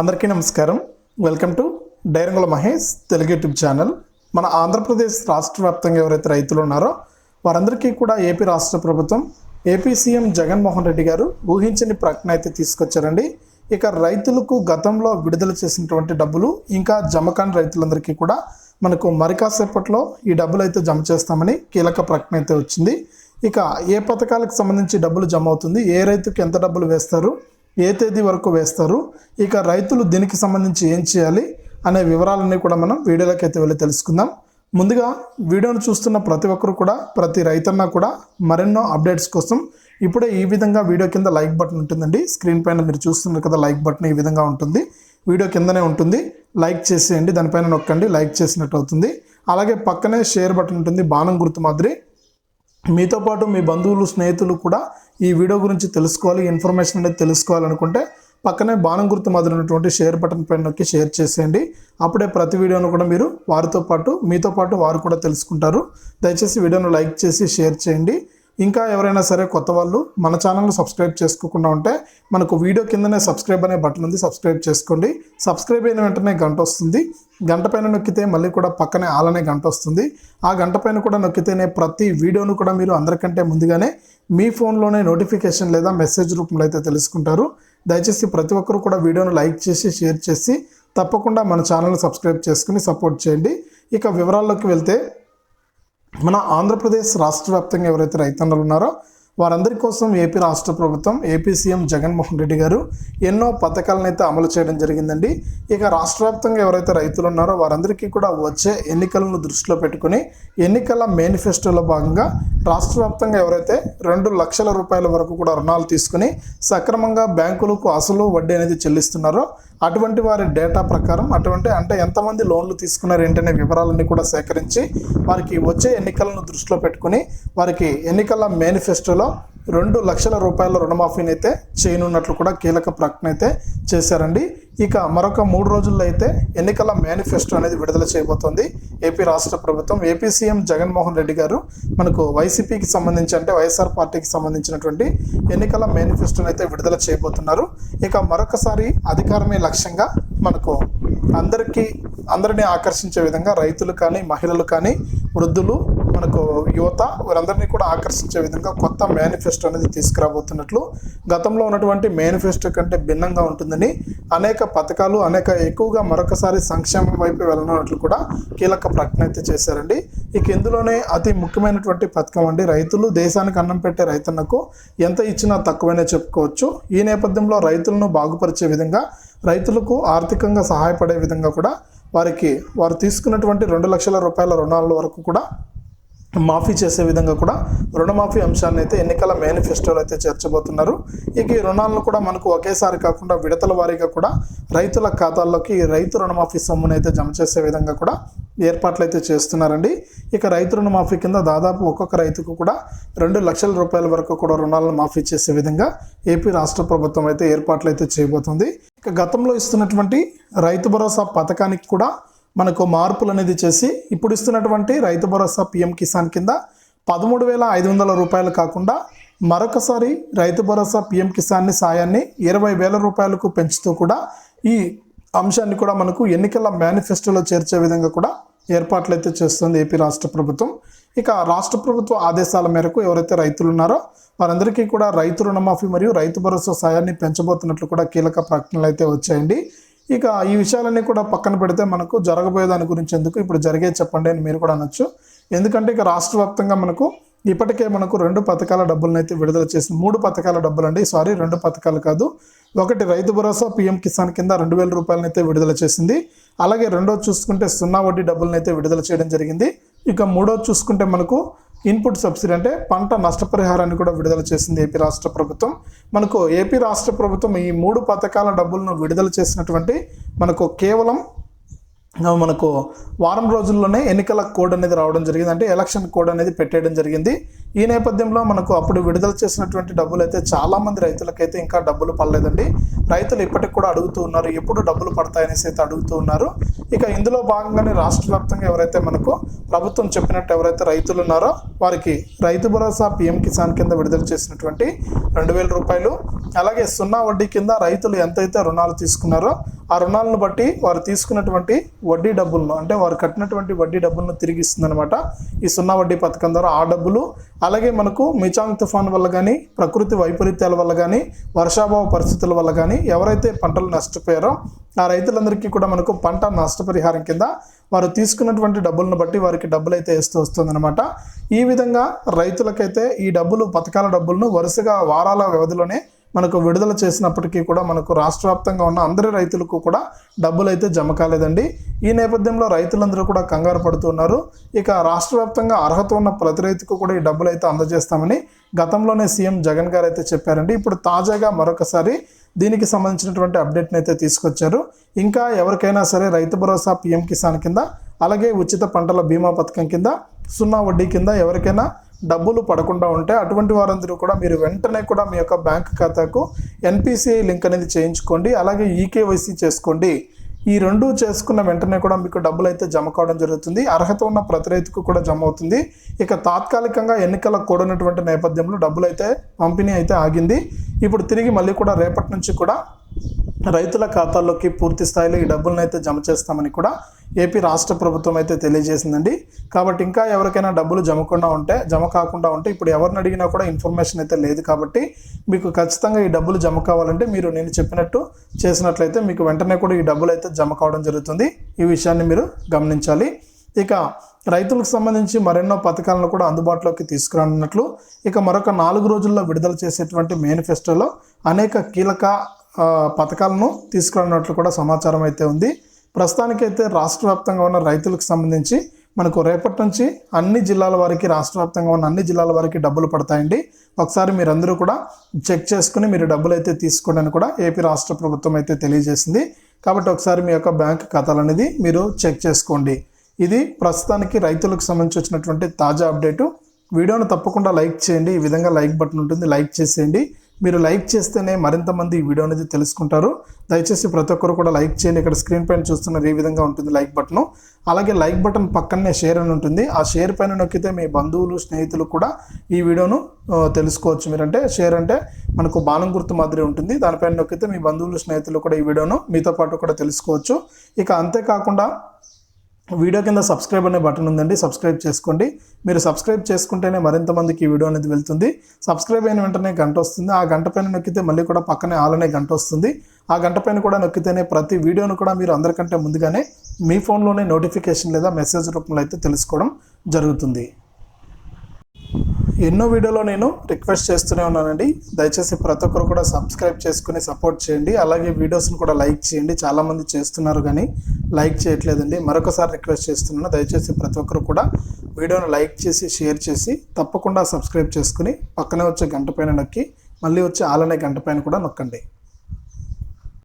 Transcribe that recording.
అందరికీ నమస్కారం. Welcome to Dairangula Mahesh Telugu YouTube channel. మన ఆంధ్రప్రదేశ్ రాష్ట్ర వ్యాప్తంగా ఎవరైతే రైతులు ఉన్నారో వారందరికీ కూడా ఏపీ రాష్ట్ర ప్రభుత్వం ఏపీ సీఎం జగన్మోహన్ రెడ్డి గారు ఊహించని ప్రకటన అయితే తీసుకొచ్చారండి. ఇక రైతులకు గతంలో విడుదల చేసినటువంటి డబ్బులు ఇంకా జమ కాని రైతులందరికీ కూడా మనకు మరికాసేపట్లో ఈ డబ్బులు అయితే జమ చేస్తామని కీలక ప్రకటన అయితే వచ్చింది. ఇక ఏ పథకాలకు సంబంధించి డబ్బులు జమ అవుతుంది ఏ రైతుకు ఎంత డబ్బులు వేస్తారు ఏ తేదీ వరకు వేస్తారు ఇక రైతులు దీనికి సంబంధించి ఏం చేయాలి అనే వివరాలన్నీ కూడా మనం వీడియోలోకి అయితే వెళ్ళి తెలుసుకుందాం. ముందుగా వీడియోను చూస్తున్న ప్రతి ఒక్కరు కూడా ప్రతి రైతన్న కూడా మరెన్నో అప్డేట్స్ కోసం ఇప్పుడే ఈ విధంగా వీడియో కింద లైక్ బటన్ ఉంటుందండి. స్క్రీన్ పైన మీరు చూస్తున్నారు కదా లైక్ బటన్ ఈ విధంగా ఉంటుంది. వీడియో కిందనే ఉంటుంది. లైక్ చేసేయండి దానిపైన నొక్కండి లైక్ చేసినట్టు అవుతుంది. అలాగే పక్కనే షేర్ బటన్ ఉంటుంది బాణం గుర్తు మాదిరి. మీతో పాటు మీ బంధువులు స్నేహితులు కూడా ఈ వీడియో గురించి తెలుసుకోవాలి ఇన్ఫర్మేషన్ అనేది తెలుసుకోవాలనుకుంటే పక్కనే బాణం గుర్తు మొదలైనటువంటి షేర్ బటన్ పైన నొక్కి షేర్ చేసేయండి. అప్పుడే ప్రతి వీడియోను కూడా మీరు వారితో పాటు మీతో పాటు వారు కూడా తెలుసుకుంటారు. దయచేసి వీడియోను లైక్ చేసి షేర్ చేయండి. ఇంకా ఎవరైనా సరే కొత్త వాళ్ళు మన ఛానల్ను సబ్స్క్రైబ్ చేసుకోకుండా ఉంటే మనకు వీడియో కిందనే సబ్స్క్రైబ్ అనే బటన్ ఉంది సబ్స్క్రైబ్ చేసుకోండి. సబ్స్క్రైబ్ అయిన వెంటనే గంట వస్తుంది. గంట పైన నొక్కితే మళ్ళీ కూడా పక్కనే ఆలనే గంట వస్తుంది. ఆ గంట పైన కూడా నొక్కితేనే ప్రతి వీడియోను కూడా మీరు అందరికంటే ముందుగానే మీ ఫోన్లోనే నోటిఫికేషన్ లేదా మెసేజ్ రూపంలో అయితే తెలుసుకుంటారు. దయచేసి ప్రతి ఒక్కరు కూడా వీడియోను లైక్ చేసి షేర్ చేసి తప్పకుండా మన ఛానల్ని సబ్స్క్రైబ్ చేసుకుని సపోర్ట్ చేయండి. ఇక వివరాల్లోకి వెళ్తే మన ఆంధ్రప్రదేశ్ రాష్ట్ర వ్యాప్తంగా ఎవరైతే రైతన్నలు ఉన్నారో వారందరి కోసం ఏపీ రాష్ట్ర ప్రభుత్వం ఏపీ సీఎం జగన్మోహన్ రెడ్డి గారు ఎన్నో పథకాలను అయితే అమలు చేయడం జరిగిందండి. ఇక రాష్ట్ర వ్యాప్తంగా ఎవరైతే రైతులు ఉన్నారో వారందరికీ కూడా వచ్చే ఎన్నికలను దృష్టిలో పెట్టుకుని ఎన్నికల మేనిఫెస్టోలో భాగంగా రాష్ట్ర వ్యాప్తంగా ఎవరైతే రెండు లక్షల రూపాయల వరకు కూడా రుణాలు తీసుకుని సక్రమంగా బ్యాంకులకు అసలు వడ్డీ అనేది చెల్లిస్తున్నారో అటువంటి వారి డేటా ప్రకారం అటువంటి అంటే ఎంతమంది లోన్లు తీసుకున్నారు ఏంటనే వివరాలన్నీ కూడా సేకరించి వారికి వచ్చే ఎన్నికలను దృష్టిలో పెట్టుకుని వారికి ఎన్నికల మేనిఫెస్టోలో రెండు లక్షల రూపాయల రుణమాఫీని అయితే చేయనున్నట్లు కూడా కీలక ప్రకటన అయితే చేశారండి. ఇక మరొక మూడు రోజుల్లో అయితే ఎన్నికల మేనిఫెస్టో అనేది విడుదల చేయబోతోంది. ఏపీ రాష్ట్ర ప్రభుత్వం ఏపీ సీఎం జగన్మోహన్ రెడ్డి గారు మనకు వైసీపీకి సంబంధించి అంటే వైఎస్ఆర్ పార్టీకి సంబంధించినటువంటి ఎన్నికల మేనిఫెస్టోని అయితే విడుదల చేయబోతున్నారు. ఇక మరొకసారి అధికారమే లక్ష్యంగా మనకు అందరికీ అందరినీ ఆకర్షించే విధంగా రైతులు కానీ మహిళలు కానీ వృద్ధులు మనకు యువత వీరందరినీ కూడా ఆకర్షించే విధంగా కొత్త మేనిఫెస్టో అనేది తీసుకురాబోతున్నట్లు గతంలో ఉన్నటువంటి మేనిఫెస్టో కంటే భిన్నంగా ఉంటుందని అనేక పథకాలు అనేక ఎక్కువగా మరొకసారి సంక్షేమం వైపు వెళ్ళనున్నట్లు కూడా కీలక ప్రకటన అయితే చేశారండి. ఇక ఇందులోనే అతి ముఖ్యమైనటువంటి పథకం అండి. రైతులు దేశానికి అన్నం పెట్టే రైతన్నకు ఎంత ఇచ్చినా తక్కువనే చెప్పుకోవచ్చు. ఈ నేపథ్యంలో రైతులను బాగుపరిచే విధంగా రైతులకు ఆర్థికంగా సహాయపడే విధంగా కూడా వారికి వారు తీసుకున్నటువంటి రెండు లక్షల రూపాయల రుణాల వరకు కూడా మాఫీ చేసే విధంగా కూడా రుణమాఫీ అంశాన్ని అయితే ఎన్నికల మేనిఫెస్టోలో అయితే చేర్చబోతున్నారు. ఇక ఈ రుణాలను కూడా మనకు ఒకేసారి కాకుండా విడతల వారీగా కూడా రైతుల ఖాతాల్లోకి రైతు రుణమాఫీ సొమ్మును అయితే జమ చేసే విధంగా కూడా ఏర్పాట్లు అయితే చేస్తున్నారండి. ఇక రైతు రుణమాఫీ కింద దాదాపు ఒక్కొక్క రైతుకు కూడా రెండు లక్షల రూపాయల వరకు కూడా రుణాలను మాఫీ చేసే విధంగా ఏపీ రాష్ట్ర ప్రభుత్వం అయితే ఏర్పాట్లు అయితే చేయబోతుంది. ఇక గతంలో ఇస్తున్నటువంటి రైతు భరోసా పథకానికి కూడా మనకు మార్పులు అనేది చేసి ఇప్పుడు ఇస్తున్నటువంటి రైతు భరోసా పిఎం కిసాన్ కింద పదమూడు వేల ఐదు వందల రూపాయలు కాకుండా మరొకసారి రైతు భరోసా పిఎం కిసాన్ని సాయాన్ని ఇరవై వేల రూపాయలకు పెంచుతూ కూడా ఈ అంశాన్ని కూడా మనకు ఎన్నికల మేనిఫెస్టోలో చేర్చే విధంగా కూడా ఏర్పాట్లు అయితే చేస్తుంది ఏపీ రాష్ట్ర ప్రభుత్వం. ఇక రాష్ట్ర ప్రభుత్వ ఆదేశాల మేరకు ఎవరైతే రైతులు ఉన్నారో వారందరికీ కూడా రైతు రుణమాఫీ మరియు రైతు భరోసా సాయాన్ని పెంచబోతున్నట్లు కూడా కీలక ప్రకటనలు అయితే వచ్చాయండి. ఇక ఈ విషయాలన్నీ కూడా పక్కన పెడితే మనకు జరగబోయే దాని గురించి ఎందుకు ఇప్పుడు జరిగే చెప్పండి అని మీరు కూడా అనొచ్చు. ఎందుకంటే ఇక రాష్ట్ర వ్యాప్తంగా మనకు ఇప్పటికే మనకు రెండు పథకాల డబ్బులను అయితే విడుదల చేసిన మూడు పథకాల డబ్బులు అండి సారీ రెండు పథకాలు కాదు. ఒకటి రైతు భరోసా పిఎం కిసాన్ కింద రెండు వేల రూపాయలను అయితే విడుదల చేసింది. అలాగే రెండోది చూసుకుంటే సున్నా వడ్డీ డబ్బులను అయితే విడుదల చేయడం జరిగింది. ఇక మూడోది చూసుకుంటే మనకు ఇన్పుట్ సబ్సిడీ అంటే పంట నష్టపరిహారాన్ని కూడా విడుదల చేసింది ఏపీ రాష్ట్ర ప్రభుత్వం. మనకు ఏపీ రాష్ట్ర ప్రభుత్వం ఈ మూడు పథకాల డబ్బులను విడుదల చేసినటువంటి మనకు కేవలం మనకు వారం రోజుల్లోనే ఎన్నికల కోడ్ అనేది రావడం జరిగింది. అంటే ఎలక్షన్ కోడ్ అనేది పెట్టేయడం జరిగింది. ఈ నేపథ్యంలో మనకు అప్పుడు విడుదల చేసినటువంటి డబ్బులు అయితే చాలామంది రైతులకైతే ఇంకా డబ్బులు పడలేదండి. రైతులు ఇప్పటికి కూడా అడుగుతూ ఉన్నారు ఎప్పుడు డబ్బులు పడతాయనేసి అయితే అడుగుతూ ఉన్నారు. ఇక ఇందులో భాగంగానే రాష్ట్ర వ్యాప్తంగా ఎవరైతే మనకు ప్రభుత్వం చెప్పినట్టు ఎవరైతే రైతులు ఉన్నారో వారికి రైతు భరోసా పిఎం కిసాన్ కింద విడుదల చేసినటువంటి రెండు వేల రూపాయలు. అలాగే సున్నా వడ్డీ కింద రైతులు ఎంతైతే రుణాలు తీసుకున్నారో ఆ రుణాలను బట్టి వారు తీసుకున్నటువంటి వడ్డీ డబ్బులను అంటే వారు కట్టినటువంటి వడ్డీ డబ్బులను తిరిగి ఇస్తుందన్నమాట. ఈ సున్నా వడ్డీ పథకం ద్వారా ఆ డబ్బులు అలాగే మనకు మిచాంగ్ తుఫాన్ వల్ల కానీ ప్రకృతి వైపరీత్యాల వల్ల కానీ వర్షాభావ పరిస్థితుల వల్ల కానీ ఎవరైతే పంటలు నష్టపోయారో ఆ రైతులందరికీ కూడా మనకు పంట నష్టపరిహారం కింద వారు తీసుకున్నటువంటి డబ్బులను బట్టి వారికి డబ్బులు అయితే వేస్తూ వస్తుందన్నమాట. ఈ విధంగా రైతులకైతే ఈ డబ్బులు పథకాల డబ్బులను వరుసగా వారాల వ్యవధిలోనే మనకు విడుదల చేసినప్పటికీ కూడా మనకు రాష్ట్ర వ్యాప్తంగా ఉన్న అందరి రైతులకు కూడా డబ్బులు అయితే జమ కాలేదండి. ఈ నేపథ్యంలో రైతులందరూ కూడా కంగారు పడుతున్నారు ఇక రాష్ట్ర వ్యాప్తంగా అర్హత ఉన్న ప్రతి రైతుకు కూడా ఈ డబ్బులు అయితే అందజేస్తామని గతంలోనే సీఎం జగన్ గారు అయితే చెప్పారండి. ఇప్పుడు తాజాగా మరొకసారి దీనికి సంబంధించినటువంటి అప్డేట్ని అయితే తీసుకొచ్చారు. ఇంకా ఎవరికైనా సరే రైతు భరోసా పీఎం కిసాన్ కింద అలాగే ఉచిత పంటల బీమా పథకం కింద సున్నా వడ్డీ కింద ఎవరికైనా డబ్బులు పడకుండా ఉంటే అటువంటి వారందరూ కూడా మీరు వెంటనే కూడా మీ యొక్క బ్యాంక్ ఖాతాకు ఎన్పిసిఐ లింక్ అనేది చేయించుకోండి అలాగే ఈకేవైసీ చేసుకోండి. ఈ రెండు చేసుకున్న వెంటనే కూడా మీకు డబ్బులు అయితే జమ కావడం జరుగుతుంది. అర్హత ఉన్న ప్రతి రైతుకు కూడా జమ అవుతుంది. ఇక తాత్కాలికంగా ఎన్నికల కూడినటువంటి నేపథ్యంలో డబ్బులు అయితే పంపిణీ అయితే ఆగింది. ఇప్పుడు తిరిగి మళ్ళీ కూడా రేపటి నుంచి కూడా రైతుల ఖాతాల్లోకి పూర్తి స్థాయిలో ఈ డబ్బులను అయితే జమ చేస్తామని కూడా ఏపీ రాష్ట్ర ప్రభుత్వం అయితే తెలియజేసిందండి. కాబట్టి ఇంకా ఎవరికైనా డబ్బులు జమకుండా ఉంటే జమ కాకుండా ఉంటే ఇప్పుడు ఎవరిని అడిగినా కూడా ఇన్ఫర్మేషన్ అయితే లేదు కాబట్టి మీకు ఖచ్చితంగా ఈ డబ్బులు జమ కావాలంటే మీరు నేను చెప్పినట్టు చేసినట్లయితే మీకు వెంటనే కూడా ఈ డబ్బులు అయితే జమ కావడం జరుగుతుంది. ఈ విషయాన్ని మీరు గమనించాలి. ఇక రైతులకు సంబంధించి మరెన్నో పథకాలను కూడా అందుబాటులోకి తీసుకురానున్నట్లు ఇక మరొక నాలుగు రోజుల్లో విడుదల చేసేటువంటి మేనిఫెస్టోలో అనేక కీలక పథకాలను తీసుకురానున్నట్లు కూడా సమాచారం అయితే ఉంది. ప్రస్తుతానికైతే రాష్ట్ర వ్యాప్తంగా ఉన్న రైతులకు సంబంధించి మనకు రేపటి నుంచి అన్ని జిల్లాల వారికి రాష్ట్ర వ్యాప్తంగా ఉన్న అన్ని జిల్లాల వారికి డబ్బులు పడతాయండి. ఒకసారి మీరందరూ కూడా చెక్ చేసుకుని మీరు డబ్బులు అయితే తీసుకోండి అని కూడా ఏపీ రాష్ట్ర ప్రభుత్వం అయితే తెలియజేసింది. కాబట్టి ఒకసారి మీ యొక్క బ్యాంక్ ఖాతాలు అనేది మీరు చెక్ చేసుకోండి. ఇది ప్రస్తుతానికి రైతులకు సంబంధించి వచ్చినటువంటి తాజా అప్డేటు. వీడియోను తప్పకుండా లైక్ చేయండి. ఈ విధంగా లైక్ బటన్ ఉంటుంది. లైక్ చేసేయండి. మీరు లైక్ చేస్తేనే మరింత మంది ఈ వీడియో అనేది తెలుసుకుంటారు. దయచేసి ప్రతి ఒక్కరు కూడా లైక్ చేయండి. ఇక్కడ స్క్రీన్ పైన చూస్తున్నారు ఏ విధంగా ఉంటుంది లైక్ బటన్. అలాగే లైక్ బటన్ పక్కనే షేర్ అని ఉంటుంది. ఆ షేర్ పైన నొక్కితే మీ బంధువులు స్నేహితులు కూడా ఈ వీడియోను తెలుసుకోవచ్చు. మీరంటే షేర్ అంటే మనకు బాణం గుర్తు మాదిరి ఉంటుంది. దానిపైన నొక్కితే మీ బంధువులు స్నేహితులు కూడా ఈ వీడియోను మీతో పాటు కూడా తెలుసుకోవచ్చు. ఇక అంతేకాకుండా వీడియో కింద సబ్స్క్రైబ్ అనే బటన్ ఉందండి సబ్స్క్రైబ్ చేసుకోండి. మీరు సబ్స్క్రైబ్ చేసుకుంటేనే మరింత మందికి ఈ వీడియో అనేది వెళ్తుంది. సబ్స్క్రైబ్ అయిన వెంటనే గంట వస్తుంది. ఆ గంట పైన నొక్కితే మళ్ళీ కూడా పక్కనే ఆల్ అనే గంట వస్తుంది. ఆ గంట పైన కూడా నొక్కితేనే ప్రతి వీడియోను కూడా మీరు అందరికంటే ముందుగానే మీ ఫోన్లోనే నోటిఫికేషన్ లేదా మెసేజ్ రూపంలో అయితే తెలుసుకోవడం జరుగుతుంది. ఎన్నో వీడియోలో నేను రిక్వెస్ట్ చేస్తూనే ఉన్నానండి. దయచేసి ప్రతి ఒక్కరు కూడా సబ్స్క్రైబ్ చేసుకుని సపోర్ట్ చేయండి. అలాగే వీడియోస్ని కూడా లైక్ చేయండి. చాలామంది చేస్తున్నారు కానీ లైక్ చేయట్లేదండి. మరొకసారి రిక్వెస్ట్ చేస్తున్నాను. దయచేసి ప్రతి ఒక్కరు కూడా వీడియోను లైక్ చేసి షేర్ చేసి తప్పకుండా సబ్స్క్రైబ్ చేసుకుని పక్కనే వచ్చే గంట పైన నొక్కి మళ్ళీ వచ్చే ఆలనే గంట పైన కూడా నొక్కండి.